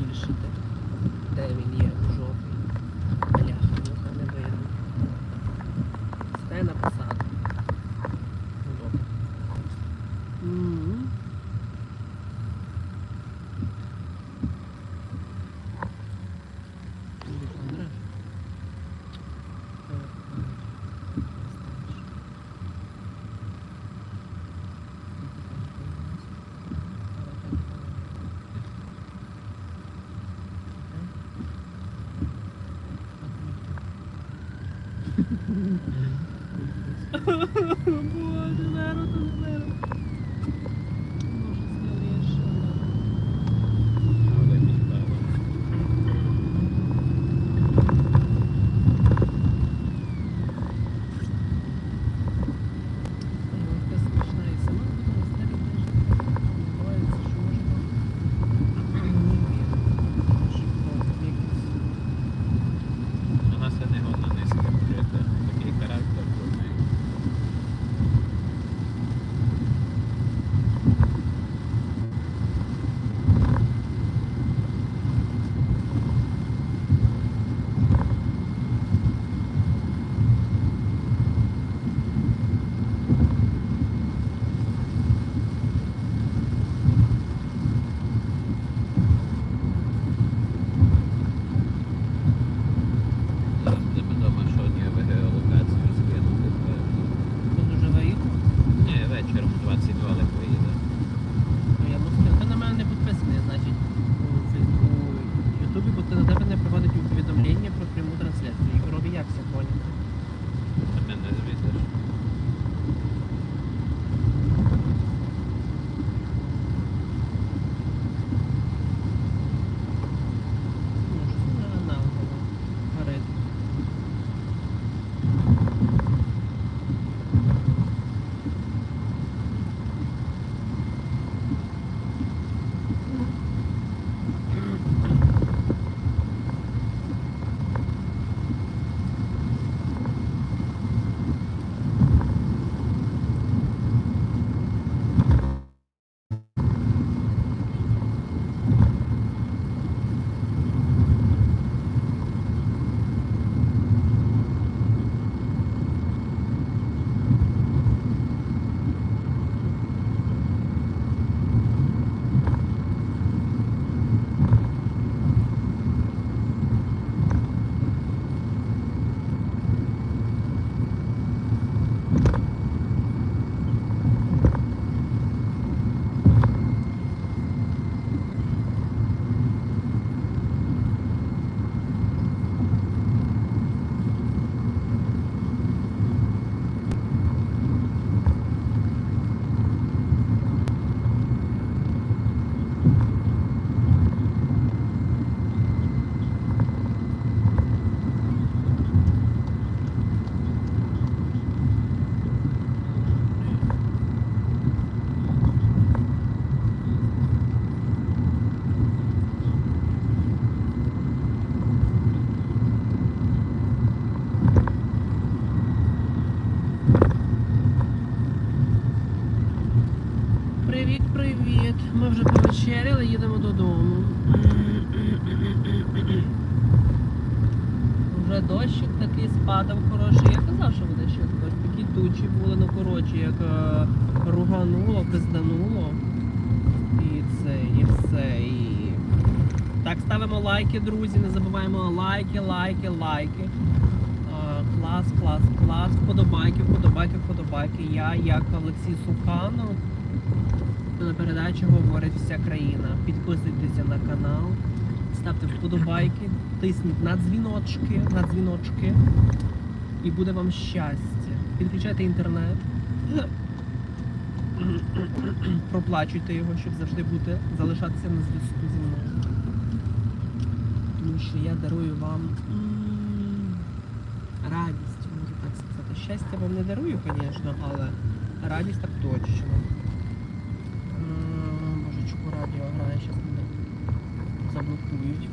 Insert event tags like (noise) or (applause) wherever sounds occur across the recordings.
вирішити, де він є? У mm-hmm. Приходить повідомлення про пряму трансляцію. Ігорові як це поняв? Ти мене звідиш. Ну, що це за аналогово? Горить. Привіт, привіт. Ми вже повечеряли, їдемо додому. Вже дощик такий спадав хороший. Я казав, що буде ще дощ. Такі тучі були, ну коротше, як е, ругануло, пиздануло. І це, і все. І... Так, ставимо лайки, друзі. Не забуваємо лайки, лайки, лайки. Е, Клас, клас, клас. Вподобайки, вподобайки, вподобайки. Я, як Олексій Суханов. На передачі говорить вся країна. Підписуйтеся на канал, ставте вподобайки, тисніть на дзвіночки, на дзвіночки. І буде вам щастя. Підключайте інтернет. Проплачуйте його, щоб завжди бути, залишатися на зв'язку зі мною. Тому що я дарую вам радість, можу так сказати. Щастя вам не дарую, звісно, але радість так точно. М, Боже, чого радіо грає, зараз мене заблокують.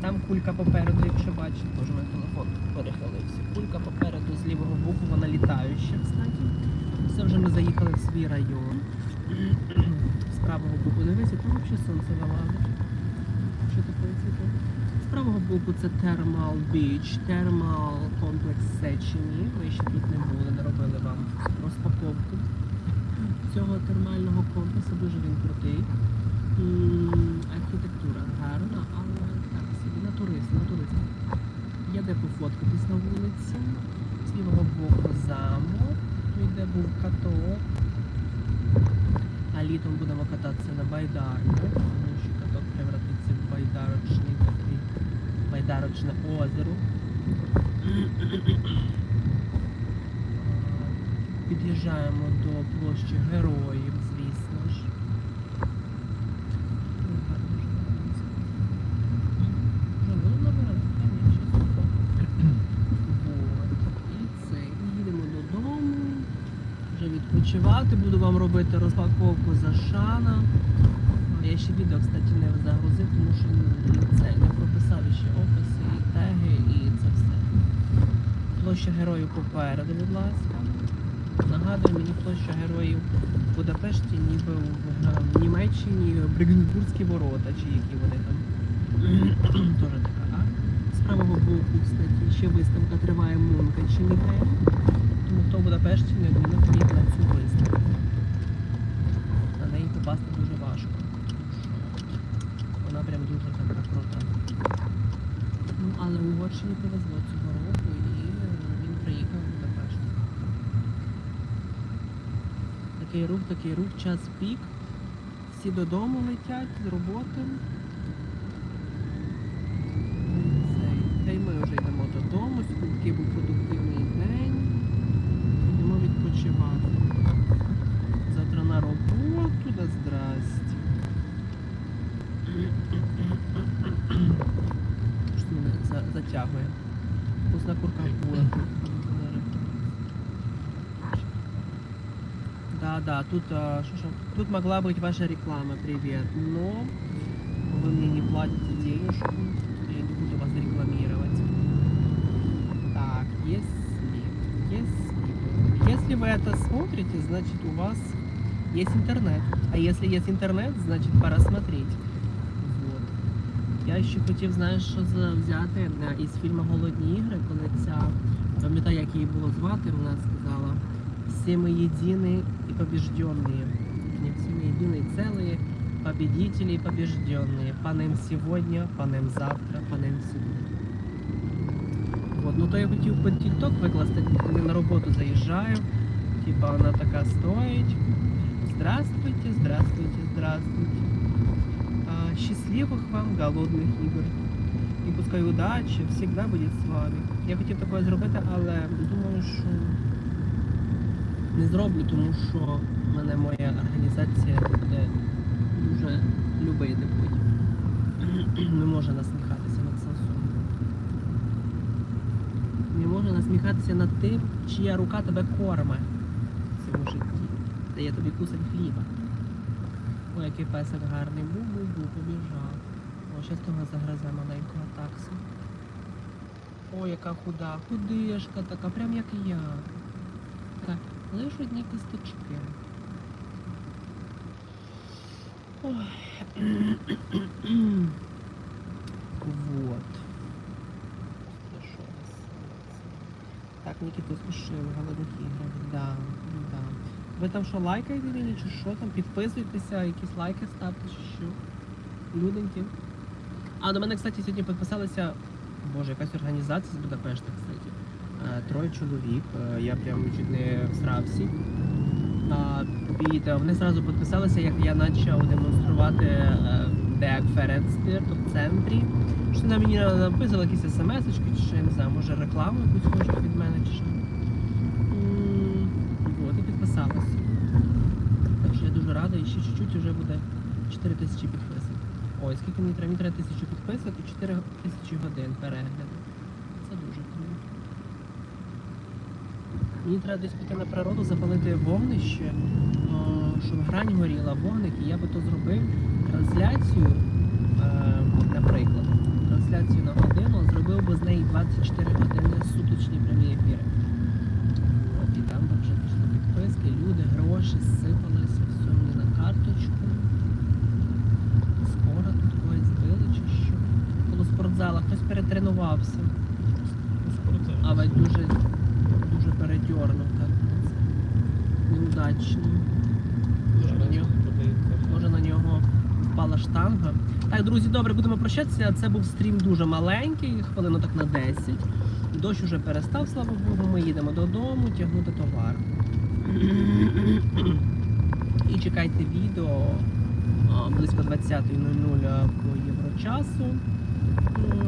Там кулька попереду, якщо бачите, боже, мій телефон перехилився. Кулька попереду з лівого боку, вона літаюча, кстати. Це вже ми заїхали в свій район. З правого боку дивися, там взагалі сонце вилазить. правого боку це Thermal Beach, Thermal комплекс Сечені. Ви ще тут не були, не робили вам розпаковку цього термального комплексу. Дуже він крутий. М, Архітектура гарна, але так собі на турист, на де пофоткатись на вулиці. З лівого боку замок, тут де був каток. А літом будемо кататися на байдарках, тому що каток превратиться в байдарочний такий байдарочне озеро. Під'їжджаємо до площі героїв, звісно ж. Ой, гарно ж вулиця. Вже було набирати? Та ні, ще супер. Вот. І це. І їдемо додому. Вже відпочивати. Буду вам робити розпаковку за шана. Я ще відео, кстати, не загрузив, тому що ну, це не прописав ще описи, і теги і це все. Площа героїв попереду, будь ласка. Нагадую мені площа героїв в Будапешті, ніби в, Німеччині Брігенбурзькі ворота, чи які вони там. Тоже така. А з правого боку, кстати, ще виставка триває Мунка чи Мігель. Хто в Будапешті неодмінно ходіть на цю виставку. На неї попасти дуже важко. Вона прям дуже така крута. Ну, але Угорщині повезло цього року і він приїхав в Будапешт. Такий рух, такий рух, час пік. Всі додому летять з роботи. Та й ми вже йдемо додому, сьогодні був продуктивний затягує? Вкусна курка була. Да, да, тут, а, что, что, тут могла быть ваша реклама, привет, но вы мне не платите денежку, я не буду вас рекламировать. Так, если, если, если вы это смотрите, значит у вас есть интернет. А если есть интернет, значит пора смотреть. Вот. Я ще хотів, знаєш, що за- взяти е, із фільму Голодні ігри, коли ця, пам'ятаю, як її було звати, вона сказала все мы едины и побежденные. Не все мы едины и целые, победители и побежденные. Панем сегодня, панем завтра, панем сегодня. Вот, ну то я хотів по TikTok викласти, коли на роботу заїжджаю. Типа вона така стоїть. Здравствуйте, здравствуйте, здравствуйте. Счастливых вам голодных игр. І пускай удача всегда буде з вами. Я хотів таке зробити, але думаю, що не зроблю, тому що в мене моя організація буде дуже любити потім. Не може насміхатися над Самсоном. Не може насміхатися над тим, чия рука тебе корме в цьому житті. Дає тобі кусок хліба. Ой, який песик гарний. Бу-бу-бу, побіжав. О, зараз того загризе маленького таксу. Ой, яка худа, худишка така, прям як я. Така, лиш одні кісточки. Ой. (clears throat) Вот. Так, Нікіту спішив, голодних іграх. Да, да. Ви там що, лайкаєте мені, чи що там? Підписуйтеся, якісь лайки ставте, чи що. Люденькі. А до мене, кстати, сьогодні підписалися, боже, якась організація з Будапешта, кстати. Е, Троє чоловік. Е, Я прям чуть не всрався. А, під, вони зразу підписалися, як я почав демонструвати е, Деак в центрі. Що вони мені написали якісь смс-очки, чи що, я не знаю, може рекламу якусь хочуть від мене, чи що. М, Вот, і підписалася. Так що я дуже рада, і ще чуть-чуть вже буде 4 тисячі підписок. Ой, скільки мені треба? Мені треба тисячу підписок і 4 тисячі годин перегляду. Це дуже круто. Мені треба десь піти на природу, запалити вогнище, щоб грань горіла, вогник, і я би то зробив трансляцію, е, наприклад, трансляцію на годину, зробив би з неї 24 години суточні прямі ефіри. І там вже пішли підписки, люди, гроші, сипалися, карточку. Скоро тут когось збили чи що. Коло спортзала. Хтось перетренувався. Але дуже, дуже передьорнув так. Неудачно. Може на нього, може на нього впала штанга. Так, друзі, добре, будемо прощатися. Це був стрім дуже маленький, хвилину так на 10. Дощ уже перестав, слава Богу. Ми їдемо додому тягнути товар. І чекайте відео близько 20.00 по єврочасу.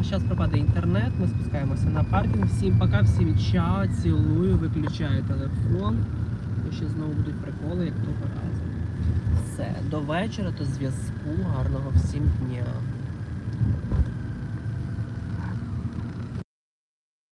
Зараз пропаде інтернет, ми спускаємося на паркінг. Всім пока, всім чао, цілую, виключаю телефон. Бо ще знову будуть приколи, як того разу. Все, до вечора, до зв'язку. Гарного всім дня.